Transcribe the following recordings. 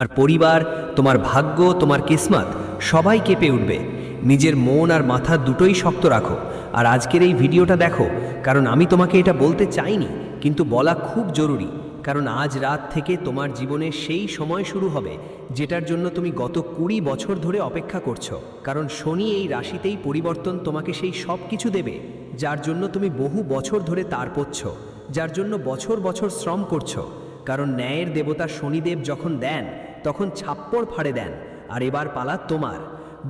আর পরিবার, তোমার ভাগ্য, তোমার কিসমত, সবাই কেঁপে উঠবে। নিজের মন আর মাথা দুটোই শক্ত রাখো। আর আজকের এই ভিডিওটা দেখো, কারণ আমি তোমাকে এটা বলতে চাইনি, কিন্তু বলা খুব জরুরি, কারণ আজ রাত থেকে তোমার জীবনে সেই সময় শুরু হবে, যেটার জন্য তুমি গত কুড়ি বছর ধরে অপেক্ষা করছ। কারণ শনি এই রাশিতেই পরিবর্তন তোমাকে সেই সব কিছু দেবে, যার জন্য তুমি বহু বছর ধরে তার পড়ছ, যার জন্য বছর বছর শ্রম করছ। কারণ ন্যায়ের দেবতা শনিদেব যখন দেন তখন ছাপ্পড় ফাড়ে দেন, আর এবার পালা তোমার।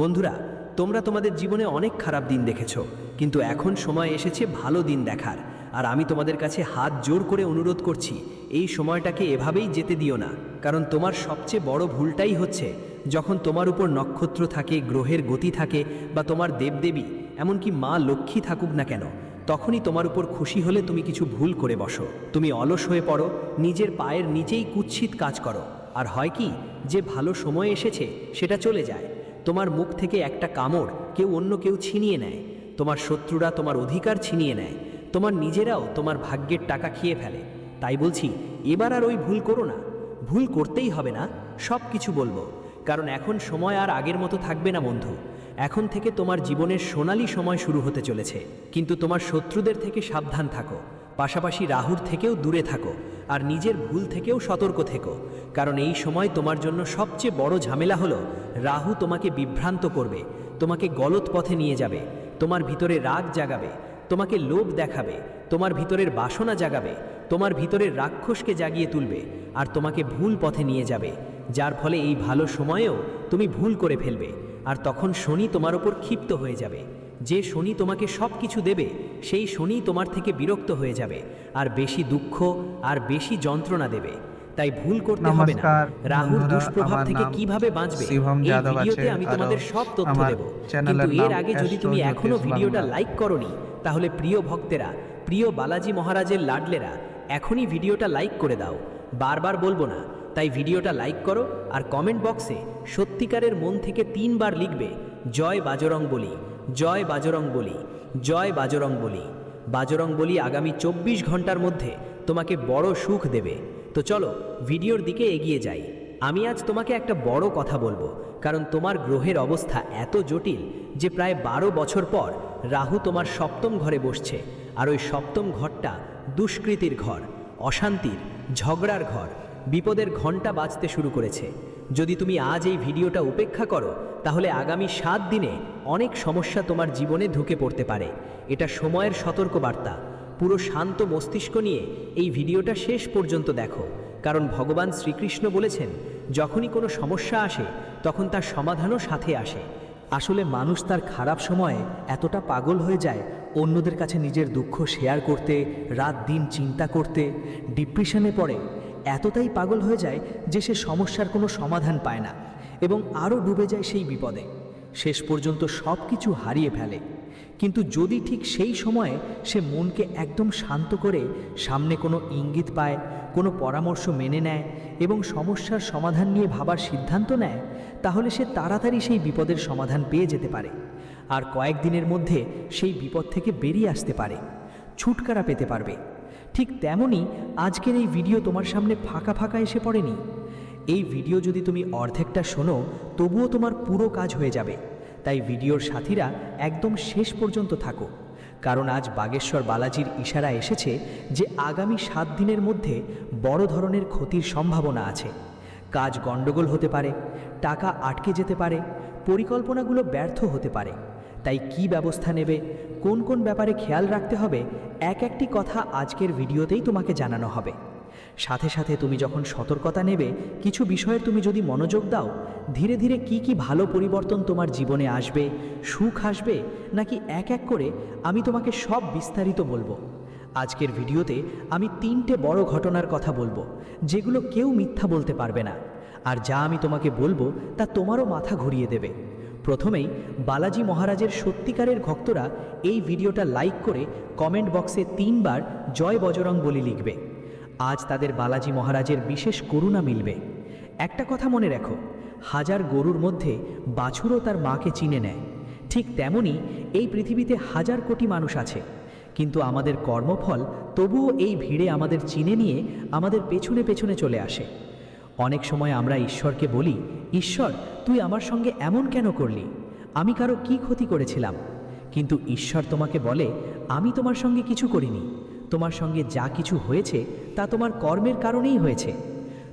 বন্ধুরা, তোমরা তোমাদের জীবনে অনেক খারাপ দিন দেখেছ, কিন্তু এখন সময় এসেছে ভালো দিন দেখার, আর আমি তোমাদের কাছে হাত জোর করে অনুরোধ করছি, এই সময়টাকে এভাবেই যেতে দিও না, কারণ তোমার সবচেয়ে বড় ভুলটাই হচ্ছে, যখন তোমার উপর নক্ষত্র থাকে, গ্রহের গতি থাকে, বা তোমার দেবদেবী, এমনকি মা লক্ষ্মী থাকুক না কেন, তখনই তোমার উপর খুশি হলে তুমি কিছু ভুল করে বসো। তুমি অলস হয়ে পড়ো, নিজের পায়ের নিচেই কুৎসিত কাজ করো। আর হয় কি, যে ভালো সময় এসেছে, সেটা চলে যায়। তোমার মুখ থেকে একটা কামড় কেউ অন্য কেউ ছিনিয়ে নেয়। তোমার শত্রুরা তোমার অধিকার ছিনিয়ে নেয়। তোমার নিজেরাও তোমার ভাগ্যের টাকা খেয়ে ফেলে। তাই বলছি, এবার আর ওই ভুল করো না। ভুল করতেই হবে না, সব কিছু বলব। কারণ এখন সময় আর আগের মতো থাকবে না, বন্ধু। এখন থেকে তোমার জীবনের সোনালি সময় শুরু হতে চলেছে। কিন্তু তোমার শত্রুদের থেকে সাবধান থাকো। পাশাপাশি রাহুর থেকেও দূরে থাকো আর নিজের ভুল থেকেও সতর্ক থেকো। কারণ এই সময় তোমার জন্য সবচেয়ে বড় ঝামেলা হলো, রাহু তোমাকে বিভ্রান্ত করবে, তোমাকে গলত পথে নিয়ে যাবে, তোমার ভিতরে রাগ জাগাবে, তোমাকে লোভ দেখাবে, তোমার ভিতরের বাসনা জাগাবে, তোমার ভিতরের রাক্ষসকে জাগিয়ে তুলবে আর তোমাকে ভুল পথে নিয়ে যাবে। যার ফলে এই ভালো সময়েও তুমি ভুল করে ফেলবে আর তখন শনি তোমার ওপর ক্ষিপ্ত হয়ে যাবে। যে শনি তোমাকে সব কিছু দেবে সেই শনি তোমার থেকে বিরক্ত হয়ে যাবে আর বেশি দুঃখ আর বেশি যন্ত্রণা দেবে। তাই ভুল করতে হবে না। রাহুর দুষ্প্রভাব থেকে কীভাবে বাঁচবে এই ভিডিওতে আমি তোমাদের সব তথ্য দেব। কিন্তু এর আগে যদি তুমি এখনও ভিডিওটা লাইক করনি তাহলে প্রিয় ভক্তেরা প্রিয় বালাজি মহারাজের লাডলেরা এখনই ভিডিওটা লাইক করে দাও। বারবার বলব না তাই ভিডিওটা লাইক করো আর কমেন্ট বক্সে সত্যিকারের মন থেকে তিনবার লিখবে জয় বাজরং বলি। জয় বাজরং বলি, জয় বাজরং বলি। বাজরং বলি আগামী চব্বিশ ঘণ্টার মধ্যে তোমাকে বড় সুখ দেবে। তো চলো, ভিডিওর দিকে এগিয়ে যাই। আমি আজ তোমাকে একটা বড় কথা বলব, কারণ তোমার গ্রহের অবস্থা এত জটিল যে প্রায় বারো বছর পর রাহু তোমার সপ্তম ঘরে বসছে, আর ওই সপ্তম ঘরটা দুষ্কৃতির ঘর, অশান্তির, ঝগড়ার ঘর, বিপদের ঘণ্টা বাজতে শুরু করেছে। যদি তুমি আজ এই ভিডিওটা উপেক্ষা করো, তাহলে আগামী সাত দিনে অনেক সমস্যা তোমার জীবনে ঢুকে পড়তে পারে। এটা সময়ের সতর্কবার্তা। পুরো শান্ত মস্তিষ্ক নিয়ে এই ভিডিওটা শেষ পর্যন্ত দেখো। কারণ ভগবান শ্রীকৃষ্ণ বলেছেন, যখনই কোনো সমস্যা আসে, তখন তার সমাধানও সাথে আসে। আসলে মানুষ তার খারাপ সময়ে এতটা পাগল হয়ে যায়, অন্যদের কাছে নিজের দুঃখ শেয়ার করতে, রাত দিন চিন্তা করতে ডিপ্রেশনে পড়ে এতটাই পাগল হয়ে যায় যে সে সমস্যার কোনো সমাধান পায় না এবং আরও ডুবে যায় সেই বিপদে। শেষ পর্যন্ত সব কিছু হারিয়ে ফেলে। কিন্তু যদি ঠিক সেই সময়ে সে মনকে একদম শান্ত করে, সামনে কোনো ইঙ্গিত পায়, কোনো পরামর্শ মেনে নেয় এবং সমস্যার সমাধান নিয়ে ভাবার সিদ্ধান্ত নেয়, তাহলে সে তাড়াতাড়ি সেই বিপদের সমাধান পেয়ে যেতে পারে। আর কয়েকদিনের মধ্যে সেই বিপদ থেকে বেরিয়ে আসতে পারে। ছুটকারা পেতে পারবে। ঠিক তেমনই আজকের এই ভিডিও তোমার সামনে ফাঁকা ফাঁকা এসে পড়েনি। এই ভিডিও যদি তুমি অর্ধেকটা শোনো, তবুও তোমার পুরো কাজ হয়ে যাবে। তাই ভিডিওর সাথীরা একদম শেষ পর্যন্ত থাকো। কারণ আজ বাগেশ্বর বালাজির ইশারা এসেছে যে আগামী সাত দিনের মধ্যে বড় ধরনের ক্ষতির সম্ভাবনা আছে। কাজ গণ্ডগোল হতে পারে, টাকা আটকে যেতে পারে, পরিকল্পনাগুলো ব্যর্থ হতে পারে। তাই কি ব্যবস্থা নেবে? কোন কোন ব্যাপারে খেয়াল রাখতে হবে? এক একটি কথা আজকের ভিডিওতেই তোমাকে জানানো হবে। সাথে সাথে তুমি যখন সতর্কতা নেবে, কিছু বিষয়ে তুমি যদি মনোযোগ দাও, ধীরে ধীরে কি কি ভালো পরিবর্তন তোমার জীবনে আসবে, সুখ আসবে, নাকি এক এক করে আমি তোমাকে সব বিস্তারিত বলব। আজকের ভিডিওতে আমি তিনটে বড় ঘটনার কথা বলব, যেগুলো কেউ মিথ্যা বলতে পারবে না। আর যা আমি তোমাকে বলব, তা তোমারও মাথা ঘুরিয়ে দেবে। প্রথমেই বালাজি মহারাজের সত্যিকারের ভক্তরা এই ভিডিওটা লাইক করে কমেন্ট বক্সে তিনবার জয় বজরং বলি লিখবে। আজ তাদের বালাজি মহারাজের বিশেষ করুণা মিলবে। একটা কথা মনে রাখো, হাজার গরুর মধ্যে বাছুরও তার মাকে চিনে নেয়। ঠিক তেমনি এই পৃথিবীতে হাজার কোটি মানুষ আছে। কিন্তু আমাদের কর্মফল তবুও এই ভিড়ে আমাদের চিনে নিয়ে আমাদের পেছনে পেছনে চলে আসে। অনেক সময় আমরা ঈশ্বরকে বলি, ঈশ্বর তুই আমার সঙ্গে এমন কেন করলি? আমি কারও কি ক্ষতি করেছিলাম? কিন্তু ঈশ্বর তোমাকে বলে, আমি তোমার সঙ্গে কিছু করিনি। তোমার সঙ্গে যা কিছু হয়েছে, তা তোমার কর্মের কারণেই হয়েছে।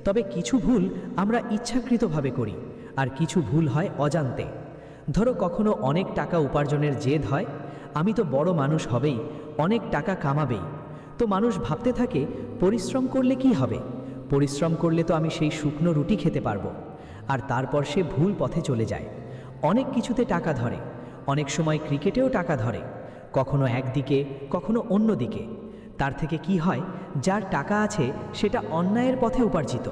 তবে কিছু ভুল আমরা ইচ্ছাকৃতভাবে করি, আর কিছু ভুল হয় অজান্তে। ধরো কখনো অনেক টাকা উপার্জনের জেদ হয়, আমি তো বড় মানুষ হবেই, অনেক টাকা কামাবেই। তো মানুষ ভাবতে থাকে, পরিশ্রম করলে কি হবে? পরিশ্রম করলে তো আমি সেই শুকনো রুটি খেতে পারব। আর তারপর সে ভুল পথে চলে যায়। অনেক কিছুতে টাকা ধরে, অনেক সময় ক্রিকেটেও টাকা ধরে, কখনো একদিকে, কখনো অন্য দিকে তার থেকে কি হয়, যার টাকা আছে সেটা অন্যায়ের পথে উপার্জিত,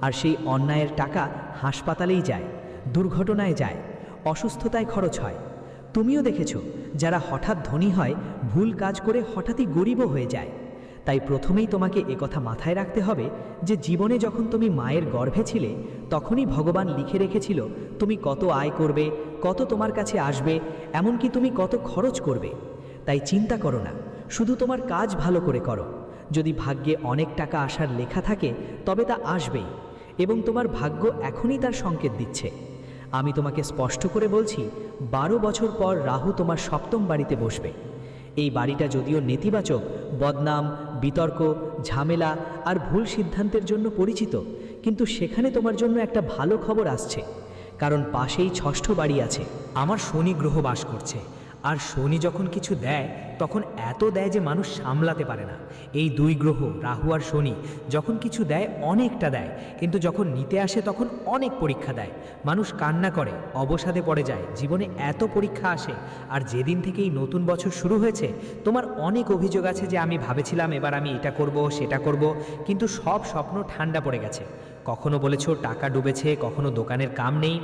আর সেই অন্যায়ের টাকা হাসপাতালেই যায়, দুর্ঘটনায় যায়, অসুস্থতায় খরচ হয়। তুমিও দেখেছ, যারা হঠাৎ ধনী হয়, ভুল কাজ করে হঠাৎই গরিবও হয়ে যায়। তাই প্রথমেই তোমাকে একথা মাথায় রাখতে হবে যে জীবনে যখন তুমি মায়ের গর্ভে ছিলে, তখনই ভগবান লিখে রেখেছিল, তুমি কত আয় করবে, কত তোমার কাছে আসবে, এমনকি তুমি কত খরচ করবে। তাই চিন্তা করো না, শুধু তোমার কাজ ভালো করে করো। যদি ভাগ্যে অনেক টাকা আসার লেখা থাকে, তবে তা আসবেই, এবং তোমার ভাগ্য এখনই তার সংকেত দিচ্ছে। আমি তোমাকে স্পষ্ট করে বলছি, বারো বছর পর রাহু তোমার সপ্তম বাড়িতে বসবে। এই বাড়িটা যদিও নেতিবাচক, বদনাম বিতর্ক, ঝামেলা আর ভুল সিদ্ধান্তের জন্য পরিচিত। কিন্তু সেখানে তোমার জন্য একটা ভালো খবর আসছে। কারণ পাশেই ষষ্ঠ বাড়ি আছে। আমার শনি গ্রহ বাস করছে। আর শনি যখন কিছু দেয়, তখন এত দেয় যে মানুষ সামলাতে পারে না। এই দুই গ্রহ, রাহু আর শনি, যখন কিছু দেয়, অনেকটা দেয়। কিন্তু যখন নিতে আসে, তখন অনেক পরীক্ষা দেয়। মানুষ কান্না করে, অবসাদে পড়ে যায়। জীবনে এত পরীক্ষা আসে, আর যেদিন থেকে এই নতুন বছর শুরু হয়েছে, তোমার অনেক অভিযোগ আছে যে আমি ভাবেছিলাম এবার আমি এটা করব, সেটা করব, কিন্তু সব স্বপ্ন ঠান্ডা পড়ে গেছে। কখনো বলেছ, টাকা ডুবেছে, কখনো দোকানের কাম নেই।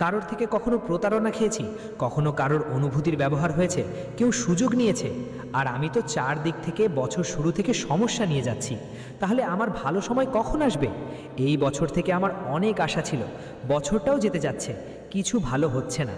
কারোর থেকে কখনো প্রতারণা খেয়েছি, কখনো কারোর অনুভূতির ব্যবহার হয়েছে, কেউ সুযোগ নিয়েছে, আর আমি তো চার দিক থেকে বছর শুরু থেকে সমস্যা নিয়ে যাচ্ছি। তাহলে আমার ভালো সময় কখন আসবে? এই বছর থেকে আমার অনেক আশা ছিল, বছরটাও যেতে যাচ্ছে, কিছু ভালো হচ্ছে না।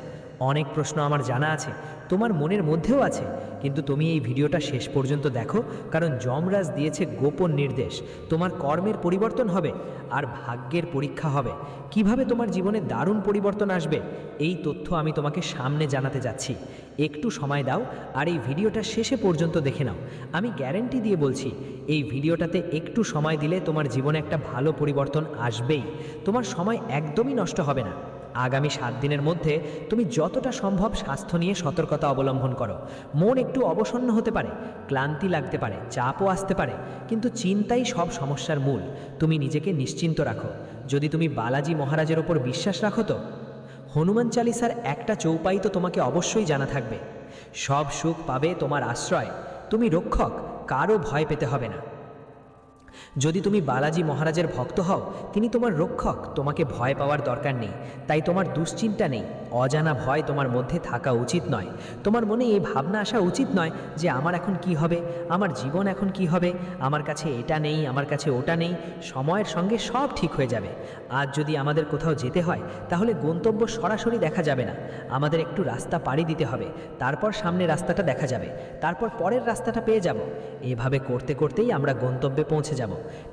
অনেক প্রশ্ন আমার জানা আছে, তোমার মনের মধ্যেও আছে, কিন্তু তুমি এই ভিডিওটা শেষ পর্যন্ত দেখো, কারণ যমরাজ দিয়েছে গোপন নির্দেশ, তোমার কর্মের পরিবর্তন হবে আর ভাগ্যের পরীক্ষা হবে। কীভাবে তোমার জীবনে দারুণ পরিবর্তন আসবে? এই তথ্য আমি তোমাকে সামনে জানাতে যাচ্ছি। একটু সময় দাও আর এই ভিডিওটা শেষে পর্যন্ত দেখে নাও। আমি গ্যারেন্টি দিয়ে বলছি, এই ভিডিওটাতে একটু সময় দিলে তোমার জীবনে একটা ভালো পরিবর্তন আসবেই। তোমার সময় একদমই নষ্ট হবে না। আগামী সাত দিনের মধ্যে তুমি যতটা সম্ভব স্বাস্থ্য নিয়ে সতর্কতা অবলম্বন করো। মন একটু অবসন্ন হতে পারে, ক্লান্তি লাগতে পারে, চাপও আসতে পারে, কিন্তু চিন্তাই সব সমস্যার মূল। তুমি নিজেকে নিশ্চিন্ত রাখো। যদি তুমি বালাজি মহারাজের ওপর বিশ্বাস রাখো তো? হনুমান চালিসার একটা চৌপাই তো তোমাকে অবশ্যই জানা থাকবে। সব সুখ পাবে তোমার আশ্রয়। তুমি রক্ষক, কারও ভয় পেতে হবে না। যদি তুমি বালাজি মহারাজের ভক্ত হও, তিনি তোমার রক্ষক, তোমাকে ভয় পাওয়ার দরকার নেই, তাই তোমার দুশ্চিন্তা নেই, অজানা ভয় তোমার মধ্যে থাকা উচিত নয়, তোমার মনে এই ভাবনা আসা উচিত নয় যে আমার এখন কি হবে, আমার জীবন এখন কি হবে, আমার কাছে এটা নেই, আমার কাছে ওটা নেই, সময়ের সঙ্গে সব ঠিক হয়ে যাবে, আজ যদি আমাদের কোথাও যেতে হয়, তাহলে গন্তব্য সরাসরি দেখা যাবে না, আমাদের একটু রাস্তা পাড়ি দিতে হবে, তারপর সামনে রাস্তাটা দেখা যাবে, তারপর পরের রাস্তাটা পেয়ে যাব, এভাবে করতে করতেই আমরা গন্তব্যে পৌঁছে যাব।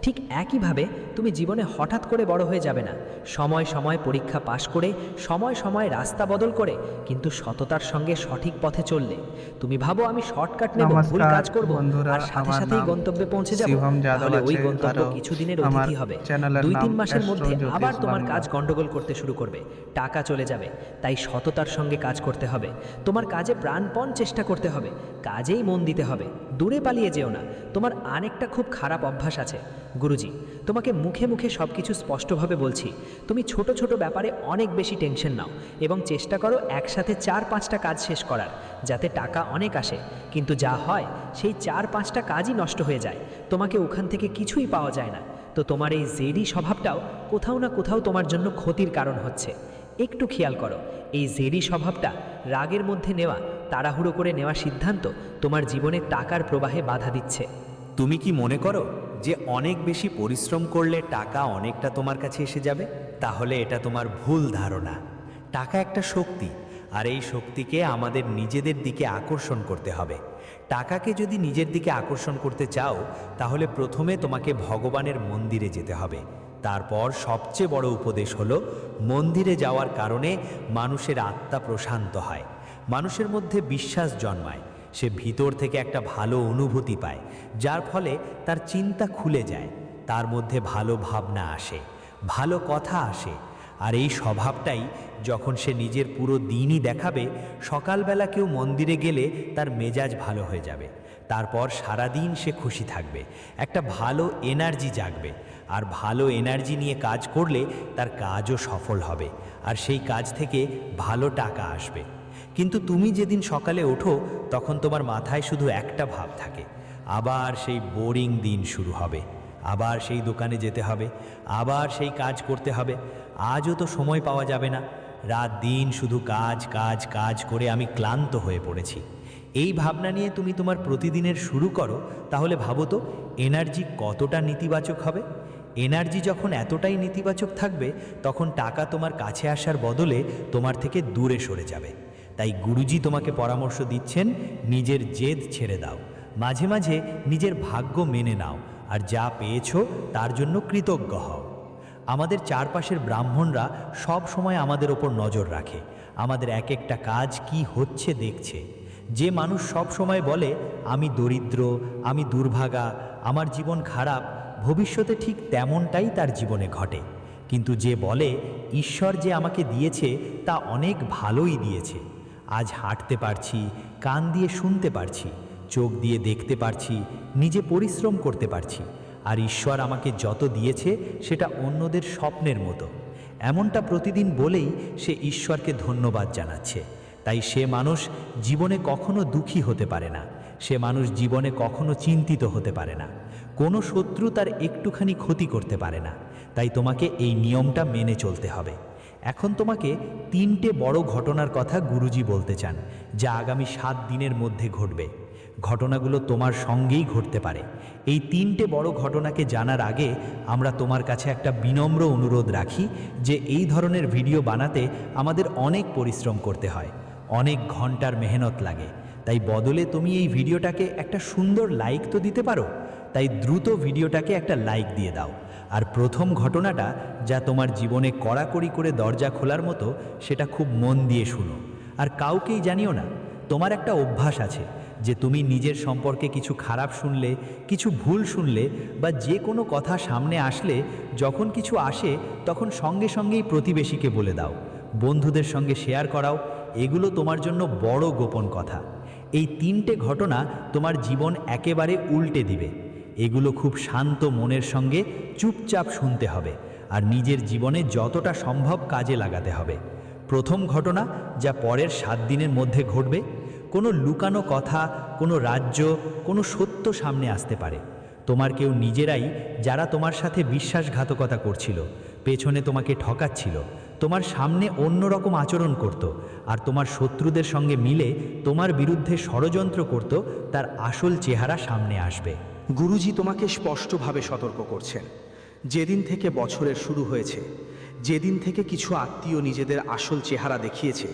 ঠিক একইভাবে তুমি জীবনে হঠাৎ করে বড় হয়ে যাবে না। সময় সময় পরীক্ষা পাশ করে সময় সময় রাস্তা বদল করে কিন্তু সততার সঙ্গে সঠিক পথে চললে। তুমি ভাবো আমি শর্টকাট নেব ভুল কাজ করব আর সাথে সাথেই গন্তব্যে পৌঁছে যাব। তাহলে ওই গন্তব্য কিছুদিনের অতিথি হবে। দুই তিন মাসের মধ্যে আবার তোমার কাজ গন্ডগোল করতে শুরু করবে। টাকা চলে যাবে তাই সততার সঙ্গে কাজ করতে হবে। তোমার কাজে প্রাণপণ চেষ্টা করতে হবে কাজেই মন দিতে হবে। দূরে পালিয়ে যেও না। তোমার আরেকটা খুব খারাপ অভ্যাস আছে। গুরুজি, তোমাকে মুখে মুখে সব কিছু স্পষ্টভাবে বলছি। তুমি ছোট ছোট ব্যাপারে অনেক বেশি টেনশন নাও এবং চেষ্টা করো একসাথে চার পাঁচটা কাজ শেষ করার, যাতে টাকা অনেক আসে। কিন্তু যা হয়, সেই চার পাঁচটা কাজই নষ্ট হয়ে যায়। তোমাকে ওখান থেকে কিছুই পাওয়া যায় না। তো তোমার এই জেডি স্বভাবটাও কোথাও না কোথাও তোমার জন্য ক্ষতির কারণ হচ্ছে। একটু খেয়াল করো, এই জেডি স্বভাবটা রাগের মধ্যে নেওয়া তাড়াহুড়ো করে নেওয়া সিদ্ধান্ত তোমার জীবনে টাকার প্রবাহে বাধা দিচ্ছে। তুমি কি মনে করো যে অনেক বেশি পরিশ্রম করলে টাকা অনেকটা তোমার কাছে এসে যাবে? তাহলে এটা তোমার ভুল ধারণা। টাকা একটা শক্তি, আর এই শক্তিকে আমাদের নিজেদের দিকে আকর্ষণ করতে হবে। টাকাকে যদি নিজের দিকে আকর্ষণ করতে চাও, তাহলে প্রথমে তোমাকে ভগবানের মন্দিরে যেতে হবে। তারপর সবচেয়ে বড় উপদেশ হলো, মন্দিরে যাওয়ার কারণে মানুষের আত্মা প্রশান্ত হয়। মানুষের মধ্যে বিশ্বাস জন্মায়। সে ভিতর থেকে একটা ভালো অনুভূতি পায়, যার ফলে তার চিন্তা খুলে যায়, তার মধ্যে ভালো ভাবনা আসে, ভালো কথা আসে। আর এই স্বভাবটাই যখন সে নিজের পুরো দিনই দেখাবে, সকালবেলা কেউ মন্দিরে গেলে তার মেজাজ ভালো হয়ে যাবে। তারপর সারা দিন সে খুশি থাকবে, একটা ভালো এনার্জি জাগবে। আর ভালো এনার্জি নিয়ে কাজ করলে তার কাজও সফল হবে। আর সেই কাজ থেকে ভালো টাকা আসবে। কিন্তু তুমি যেদিন সকালে ওঠো, তখন তোমার মাথায় শুধু একটা ভাব থাকে। আবার সেই বোরিং দিন শুরু হবে। আবার সেই দোকানে যেতে হবে। আবার সেই কাজ করতে হবে। আজও তো সময় পাওয়া যাবে না। রাত দিন শুধু কাজ কাজ কাজ করে আমি ক্লান্ত হয়ে পড়েছি। এই ভাবনা নিয়ে তুমি তোমার প্রতিদিনের শুরু করো, তাহলে ভাবো তো, এনার্জি কতটা নেতিবাচক হবে? এনার্জি যখন এতটাই নেতিবাচক থাকবে, তখন টাকা তোমার কাছে আসার বদলে তোমার থেকে দূরে সরে যাবে। তাই গুরুজি তোমাকে পরামর্শ দিচ্ছেন, নিজের জেদ ছেড়ে দাও। মাঝে মাঝে নিজের ভাগ্য মেনে নাও, আর যা পেয়েছ তার জন্য কৃতজ্ঞ হও। আমাদের চারপাশের ব্রাহ্মণরা সব সময় আমাদের ওপর নজর রাখে, আমাদের এক একটা কাজ কি হচ্ছে দেখছে। যে মানুষ সব সময় বলে, আমি দরিদ্র, আমি দুর্ভাগা, আমার জীবন খারাপ, ভবিষ্যতে ঠিক তেমনটাই তার জীবনে ঘটে। কিন্তু যে বলে, ঈশ্বর যে আমাকে দিয়েছে তা অনেক ভালোই দিয়েছে। আজ হাঁটতে পারছি, কান দিয়ে শুনতে পারছি, চোখ দিয়ে দেখতে পারছি, নিজে পরিশ্রম করতে পারছি। আর ঈশ্বর আমাকে যত দিয়েছে, সেটা অন্যদের স্বপ্নের মতো। এমনটা প্রতিদিন বলেই সে ঈশ্বরকে ধন্যবাদ জানাচ্ছে। তাই সে মানুষ জীবনে কখনো দুঃখী হতে পারে না। সে মানুষ জীবনে কখনো চিন্তিত হতে পারে না। কোনো শত্রু তার একটুখানি ক্ষতি করতে পারে না। তাই তোমাকে এই নিয়মটা মেনে চলতে হবে। এখন তোমাকে তিনটে বড় ঘটনার কথা গুরুজি বলতে চান, যা আগামী সাত দিনের মধ্যে ঘটবে। ঘটনাগুলো তোমার সঙ্গেই ঘটতে পারে। এই তিনটে বড় ঘটনাকে জানার আগে আমরা তোমার কাছে একটা বিনম্র অনুরোধ রাখি যে এই ধরনের ভিডিও বানাতে আমাদের অনেক পরিশ্রম করতে হয়, অনেক ঘণ্টার মেহনত লাগে। তাই বদলে তুমি এই ভিডিওটাকে একটা সুন্দর লাইক তো দিতে পারো, তাই দ্রুত ভিডিওটাকে একটা লাইক দিয়ে দাও। আর প্রথম ঘটনাটা যা তোমার জীবনে কড়াকড়ি করে দরজা খোলার মতো, সেটা খুব মন দিয়ে শুনো। আর কাউকেই জানিও না, তোমার একটা অভ্যাস আছে যে তুমি নিজের সম্পর্কে কিছু খারাপ শুনলে, কিছু ভুল শুনলে বা যে কোনো কথা সামনে আসলে, যখন কিছু আসে, তখন সঙ্গে সঙ্গেই প্রতিবেশীকে বলে দাও। বন্ধুদের সঙ্গে শেয়ার করাও, এগুলো তোমার জন্য বড় গোপন কথা। এই তিনটে ঘটনা তোমার জীবন একেবারে উল্টে দিবে। এগুলো খুব শান্ত মনের সঙ্গে চুপচাপ শুনতে হবে আর নিজের জীবনে যতটা সম্ভব কাজে লাগাতে হবে। প্রথম ঘটনা যা পরের সাত দিনের মধ্যে ঘটবে, কোনো লুকানো কথা, কোনো রাজ্য, কোনো সত্য সামনে আসতে পারে। তোমার কেউ নিজেরাই যারা তোমার সাথে বিশ্বাসঘাতকতা করছিল, পেছনে তোমাকে ঠকাচ্ছিল, তোমার সামনে অন্যরকম আচরণ করত আর তোমার শত্রুদের সঙ্গে মিলে তোমার বিরুদ্ধে ষড়যন্ত্র করত, তার আসল চেহারা সামনে আসবে। গুরুজি তোমাকে স্পষ্টভাবে সতর্ক করছেন। যেদিন থেকে বছরের শুরু হয়েছে, যেদিন থেকে কিছু আত্মীয় নিজেদের আসল চেহারা দেখিয়েছে,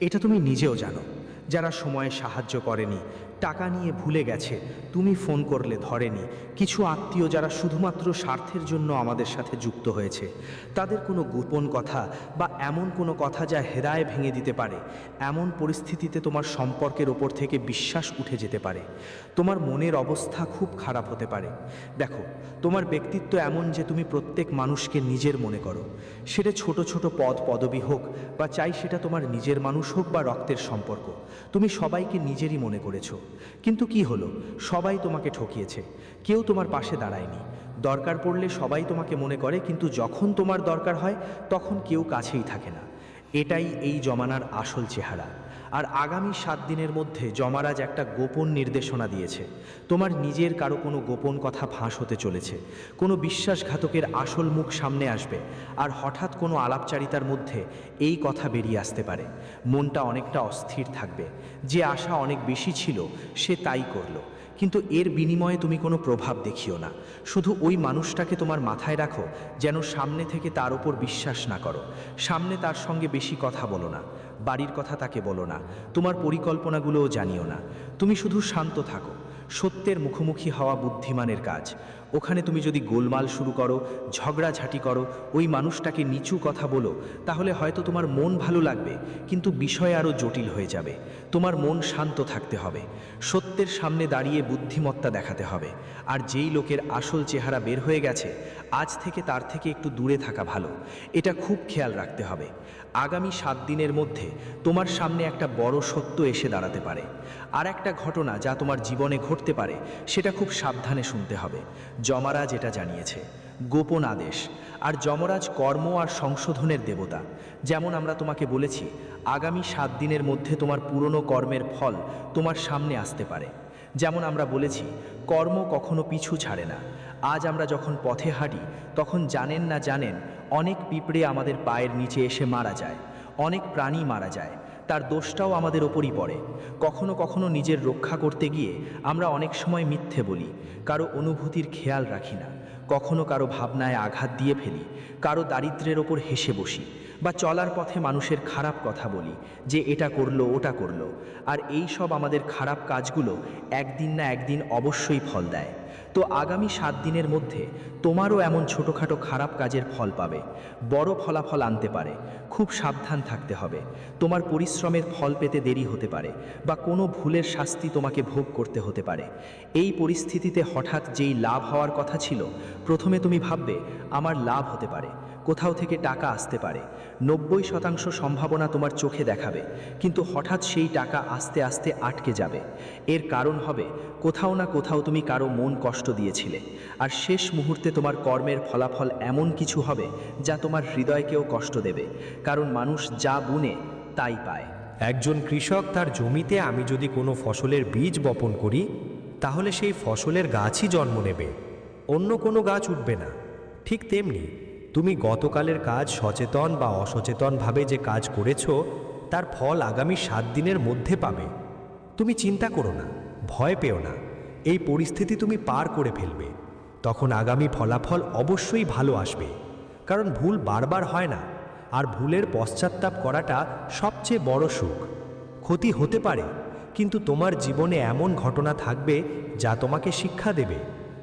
এটা তুমি নিজেও জানো, যারা সময়ে সাহায্য করেনি টাকা নিয়ে ভুলে গেছে। তুমি ফোন করলে ধরেনি। কিছু আত্মীয় যারা শুধুমাত্র স্বার্থের জন্য আমাদের সাথে যুক্ত হয়েছে। তাদের কোনো গোপন কথা বা এমন কোনো কথা যা হেদায় ভেঙে দিতে পারে। এমন পরিস্থিতিতে তোমার সম্পর্কের ওপর থেকে বিশ্বাস উঠে যেতে পারে। তোমার মনের অবস্থা খুব খারাপ হতে পারে। দেখো, তোমার ব্যক্তিত্ব এমন যে তুমি প্রত্যেক মানুষকে নিজের মনে করো। সেটা ছোট ছোট পদ, পদবি হোক বা চাই সেটা তোমার নিজের মানুষ হোক বা রক্তের সম্পর্ক। তুমি সবাইকে নিজেরই মনে করেছ। কিন্তু কি হলো? সবাই তোমাকে ঠকিয়েছে। কেউ তোমার পাশে দাঁড়ায়নি। দরকার পড়লে সবাই তোমাকে মনে করে, কিন্তু যখন তোমার দরকার হয়, তখন কেউ কাছেই থাকে না। এটাই এই জমানার আসল চেহারা। আর আগামী সাত দিনের মধ্যে যমারাজ একটা গোপন নির্দেশনা দিয়েছে। তোমার নিজের কারও কোনো গোপন কথা ফাঁস হতে চলেছে। কোনো বিশ্বাসঘাতকের আসল মুখ সামনে আসবে আর হঠাৎ কোনো আলাপচারিতার মধ্যে এই কথা বেরিয়ে আসতে পারে। মনটা অনেকটা অস্থির থাকবে। যে আশা অনেক বেশি ছিল, সে তাই করল। কিন্তু এর বিনিময়ে তুমি কোনো প্রভাব দেখিও না। শুধু ওই মানুষটাকে তোমার মাথায় রাখো, যেন সামনে থেকে তার ওপর বিশ্বাস না করো। সামনে তার সঙ্গে বেশি কথা বলো না, বাড়ির কথা তাকে বলো না, তোমার পরিকল্পনাগুলোও জানিও না। তুমি শুধু শান্ত থাকো। সত্যের মুখোমুখি হওয়া বুদ্ধিমানের কাজ। ওখানে তুমি যদি গোলমাল শুরু করো, ঝগড়াঝাটি করো, ওই মানুষটাকে নিচু কথা বলো, তাহলে হয়তো তোমার মন ভালো লাগবে, কিন্তু বিষয় আরও জটিল হয়ে যাবে। তোমার মন শান্ত থাকতে হবে। সত্যের সামনে দাঁড়িয়ে বুদ্ধিমত্তা দেখাতে হবে। আর যেই লোকের আসল চেহারা বের হয়ে গেছে, আজ থেকে তার থেকে একটু দূরে থাকা ভালো। এটা খুব খেয়াল রাখতে হবে। আগামী সাত দিনের মধ্যে তোমার সামনে একটা বড় সত্য এসে দাঁড়াতে পারে। আর একটা ঘটনা যা তোমার জীবনে ঘটতে পারে, সেটা খুব সাবধানে শুনতে হবে। যমারাজ এটা জানিয়েছে। গোপন আদেশ। আর যমরাজ কর্ম আর সংশোধনের দেবতা। যেমন আমরা তোমাকে বলেছি, আগামী সাত দিনের মধ্যে তোমার পুরনো কর্মের ফল তোমার সামনে আসতে পারে। যেমন আমরা বলেছি, কর্ম কখনো পিছু ছাড়ে না। আজ আমরা যখন পথে হাঁটি, তখন জানেন না জানেন অনেক পিঁপড়ে আমাদের পায়ের নিচে এসে মারা যায়, অনেক প্রাণী মারা যায়, তার দোষটাও আমাদের ওপরই পড়ে। কখনো কখনো নিজের রক্ষা করতে গিয়ে আমরা অনেক সময় মিথ্যে বলি, কারও অনুভূতির খেয়াল রাখি না, কখনো কারও ভাবনায় আঘাত দিয়ে ফেলি, কারও দারিদ্র্যের ওপর হেসে বসি, বা চলার পথে মানুষের খারাপ কথা বলি, যে এটা করল, ওটা করল, আর এই সব আমাদের খারাপ কাজগুলো একদিন না একদিন অবশ্যই ফল দেয়। তো আগামী সাত দিনের মধ্যে তোমারও এমন ছোটোখাটো খারাপ কাজের ফল পাবে, বড় ফলাফল আনতে পারে, খুব সাবধান থাকতে হবে। তোমার পরিশ্রমের ফল পেতে দেরি হতে পারে বা কোনো ভুলের শাস্তি তোমাকে ভোগ করতে হতে পারে। এই পরিস্থিতিতে হঠাৎ যেই লাভ হওয়ার কথা ছিল, প্রথমে তুমি ভাববে, আমার লাভ হতে পারে। কোথাও থেকে টাকা আসতে পারে। নব্বই শতাংশ সম্ভাবনা তোমার চোখে দেখাবে, কিন্তু হঠাৎ সেই টাকা আস্তে আস্তে আটকে যাবে। এর কারণ হবে, কোথাও না কোথাও তুমি কারও মন কষ্ট দিয়েছিলে। আর শেষ মুহূর্তে তোমার কর্মের ফলাফল এমন কিছু হবে, যা তোমার হৃদয়কেও কষ্ট দেবে। কারণ মানুষ যা বুনে, তাই পায়। একজন কৃষক তার জমিতে আমি যদি কোনো ফসলের বীজ বপন করি, তাহলে সেই ফসলের গাছই জন্ম নেবে। অন্য কোনো গাছ উঠবে না। ঠিক তেমনি তুমি গতকালের কাজ সচেতন বা অসচেতনভাবে যে কাজ করেছ, তার ফল আগামী সাত দিনের মধ্যে পাবে। তুমি চিন্তা করো না, ভয় পেও না। এই পরিস্থিতি তুমি পার করে ফেলবে। তখন আগামী ফলাফল অবশ্যই ভালো আসবে। কারণ ভুল বারবার হয় না, আর ভুলের পশ্চাত্তাপ করাটা সবচেয়ে বড় সুখ। ক্ষতি হতে পারে, কিন্তু তোমার জীবনে এমন ঘটনা থাকবে যা তোমাকে শিক্ষা দেবে।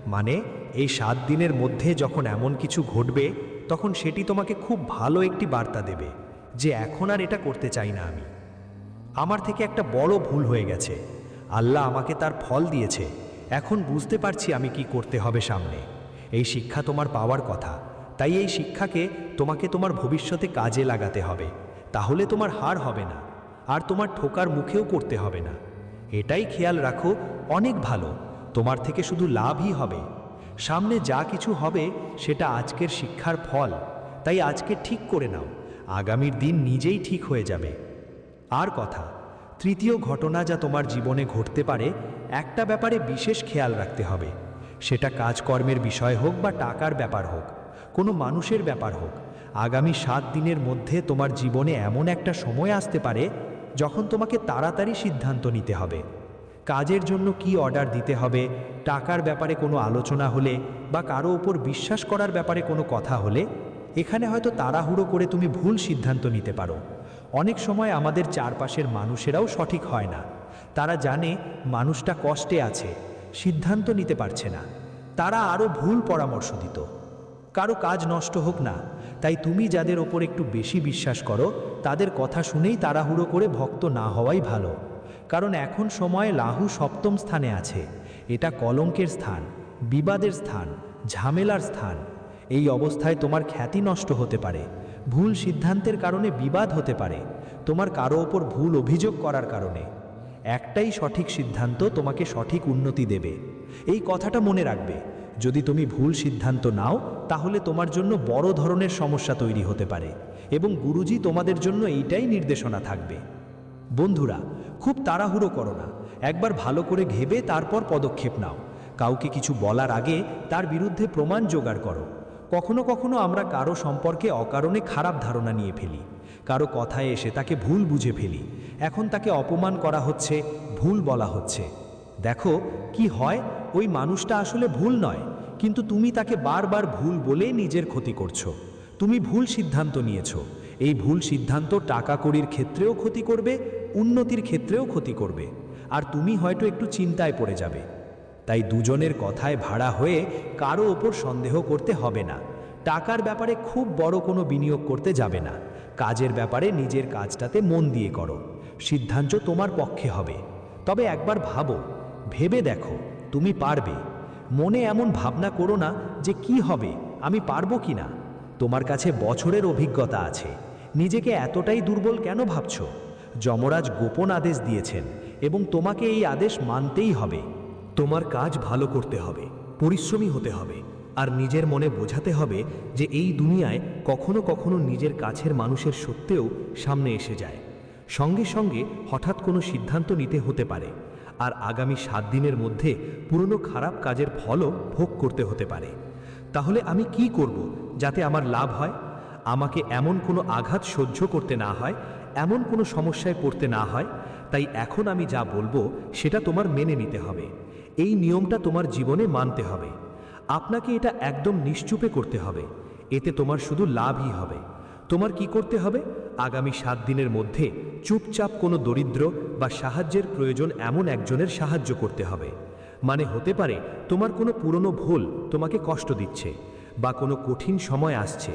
মানে এই সাত দিনের মধ্যে যখন এমন কিছু ঘটবে তখন সেটি তোমাকে খুব ভালো একটি বার্তা দেবে যে এখন আর এটা করতে চাই না আমি। আমার থেকে একটা বড় ভুল হয়ে গেছে। আল্লাহ আমাকে তার ফল দিয়েছে। এখন বুঝতে পারছি আমি কি করতে হবে সামনে। এই শিক্ষা তোমার পাওয়ার কথা। তাই এই শিক্ষাকে তোমাকে তোমার ভবিষ্যতে কাজে লাগাতে হবে। তাহলে তোমার হার হবে না। আর তোমার ঠোকার মুখেও করতে হবে না। এটাই খেয়াল রাখো, অনেক ভালো। তোমার থেকে শুধু লাভই হবে। সামনে যা কিছু হবে, সেটা আজকের শিক্ষার ফল। তাই আজকে ঠিক করে নাও। আগামীর দিন নিজেই ঠিক হয়ে যাবে। আর কথা, তৃতীয় ঘটনা যা তোমার জীবনে ঘটতে পারে, একটা ব্যাপারে বিশেষ খেয়াল রাখতে হবে। সেটা কাজকর্মের বিষয় হোক বা টাকার ব্যাপার হোক, কোনো মানুষের ব্যাপার হোক, আগামী সাত দিনের মধ্যে তোমার জীবনে এমন একটা সময় আসতে পারে, যখন তোমাকে তাড়াতাড়ি সিদ্ধান্ত নিতে হবে। কাজের জন্য কি অর্ডার দিতে হবে, টাকার ব্যাপারে কোনো আলোচনা হলে বা কারও ওপর বিশ্বাস করার ব্যাপারে কোনো কথা হলে, এখানে হয়তো তাড়াহুড়ো করে তুমি ভুল সিদ্ধান্ত নিতে পারো। অনেক সময় আমাদের চারপাশের মানুষেরাও সঠিক হয় না। তারা জানে মানুষটা কষ্টে আছে, সিদ্ধান্ত নিতে পারছে না। তারা আরও ভুল পরামর্শ দিত। কারও কাজ নষ্ট হোক না, তাই তুমি যাদের ওপর একটু বেশি বিশ্বাস করো, তাদের কথা শুনেই তাড়াহুড়ো করে ভক্ত না হওয়াই ভালো। কারণ এখন সময়ে লাহু সপ্তম স্থানে আছে। এটা কলঙ্কের স্থান, বিবাদের স্থান, ঝামেলার স্থান। এই অবস্থায় তোমার খ্যাতি নষ্ট হতে পারে, ভুল সিদ্ধান্তের কারণে বিবাদ হতে পারে, তোমার কারও ওপর ভুল অভিযোগ করার কারণে। একটাই সঠিক সিদ্ধান্ত তোমাকে সঠিক উন্নতি দেবে। এই কথাটা মনে রাখবে, যদি তুমি ভুল সিদ্ধান্ত নাও, তাহলে তোমার জন্য বড় ধরনের সমস্যা তৈরি হতে পারে এবং গুরুজি তোমাদের জন্য এইটাই নির্দেশনা থাকবে। বন্ধুরা খুব তাড়াহুড়ো করো না। একবার ভালো করে ঘেবে তারপর পদক্ষেপ নাও। কাউকে কিছু বলার আগে তার বিরুদ্ধে প্রমাণ জোগাড় করো। কখনো কখনো আমরা কারও সম্পর্কে অকারণে খারাপ ধারণা নিয়ে ফেলি। কারও কথায় এসে তাকে ভুল বুঝে ফেলি। এখন তাকে অপমান করা হচ্ছে, ভুল বলা হচ্ছে। দেখো, কি হয়, ওই মানুষটা আসলে ভুল নয়, কিন্তু তুমি তাকে বারবার ভুল বলে নিজের ক্ষতি করছ। তুমি ভুল সিদ্ধান্ত নিয়েছো। এই ভুল সিদ্ধান্ত টাকা কড়ির ক্ষেত্রেও ক্ষতি করবে উন্নতির ক্ষেত্রেও ক্ষতি করবে, আর তুমি হয়তো একটু চিন্তায় পড়ে যাবে। তাই দুজনের কথায় ভাড়া হয়ে কারও ওপর সন্দেহ করতে হবে না। টাকার ব্যাপারে খুব বড় কোনো বিনিয়োগ করতে যাবে না। কাজের ব্যাপারে নিজের কাজটাতে মন দিয়ে করো। সিদ্ধান্ত তোমার পক্ষে হবে। তবে একবার ভাবো, ভেবে দেখো, তুমি পারবে। মনে এমন ভাবনা করো না যে কি হবে, আমি পারব কি না। তোমার কাছে বছরের অভিজ্ঞতা আছে। নিজেকে এতটাই দুর্বল কেন ভাবছ? যমরাজ গোপন আদেশ দিয়েছেন এবং তোমাকে এই আদেশ মানতেই হবে। তোমার কাজ ভালো করতে হবে, পরিশ্রমী হতে হবে, আর নিজের মনে বোঝাতে হবে যে এই দুনিয়ায় কখনো কখনো নিজের কাছের মানুষের সত্ত্বেও সামনে এসে যায়। সঙ্গে সঙ্গে হঠাৎ কোনো সিদ্ধান্ত নিতে হতে পারে, আর আগামী সাত দিনের মধ্যে পুরনো খারাপ কাজের ফলও ভোগ করতে হতে পারে। তাহলে আমি কি করব যাতে আমার লাভ হয়? আমাকে এমন কোনো আঘাত সহ্য করতে না হয় এমন কোনো সমস্যায় পড়তে না হয়, তাই এখন আমি যা বলব সেটা তোমার মেনে নিতে হবে। এই নিয়মটা তোমার জীবনে মানতে হবে। আপনাকে এটা একদম নিশ্চুপে করতে হবে। এতে তোমার শুধু লাভই হবে। তোমার কি করতে হবে? আগামী সাত দিনের মধ্যে চুপচাপ কোনো দরিদ্র বা সাহায্যের প্রয়োজন এমন একজনের সাহায্য করতে হবে। মানে হতে পারে তোমার কোনো পুরনো ভুল তোমাকে কষ্ট দিচ্ছে বা কোনো কঠিন সময় আসছে।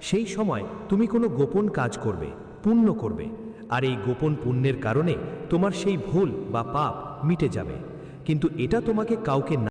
সেই সময় তুমি কোনো গোপন কাজ করবে। পুণ্য করবে, আর এই গোপন পুণ্যের কারণে তোমার সেই ভুল বা পাপ মিটে যাবে। কিন্তু এটা তোমাকে কাউকে